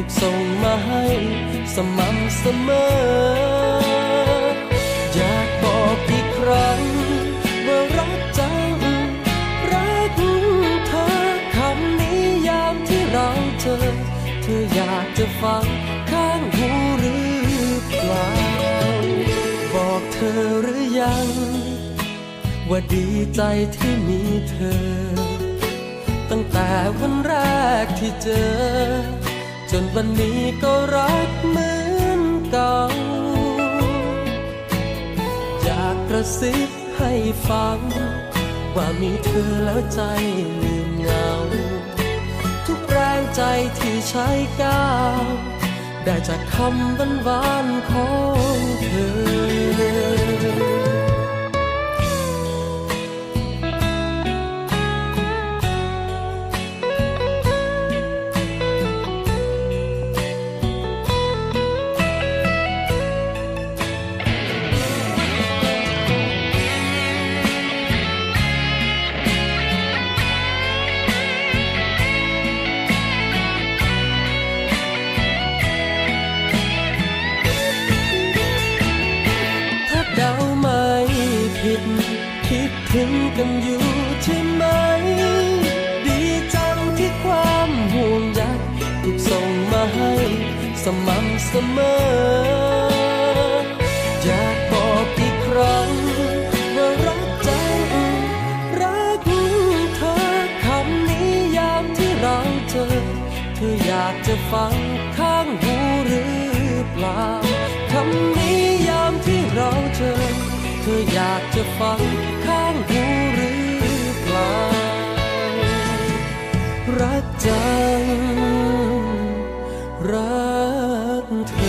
ถูกส่งมาให้สม่ำเสมอ อยากบอกอีกครั้งว่ารักเจังรักเธอคำนี้ยามที่เราเจอ เธออยากจะฟังข้างหูหรือเปล่า บอกเธอหรือยัง ว่าดีใจที่มีเธอ ตั้งแต่วันแรกที่เจอ จนวันนี้ก็รักเหมือนเก่า อยากกระซิบให้ฟัง ว่ามีเธอแล้วใจลืมเหงา ทุกแรงใจที่ใช้ก้าวได้จากคำหวานหวนๆของเธอ ถึงกันอยู่ใช่ไหม ดีจังที่ความห่วงใยถูกส่งมาให้ สม่ำเสมอ อยากบอกอีกครั้งว่ารักจังรักเธอคำนี้ยามที่เราเจอ เธออยากจะฟังข้างหูหรือเปล่าคำนี้ยามที่เราเจอ เธออยากจะฟัง ข้างหูหรือเปล่า รักจัง รักเธอ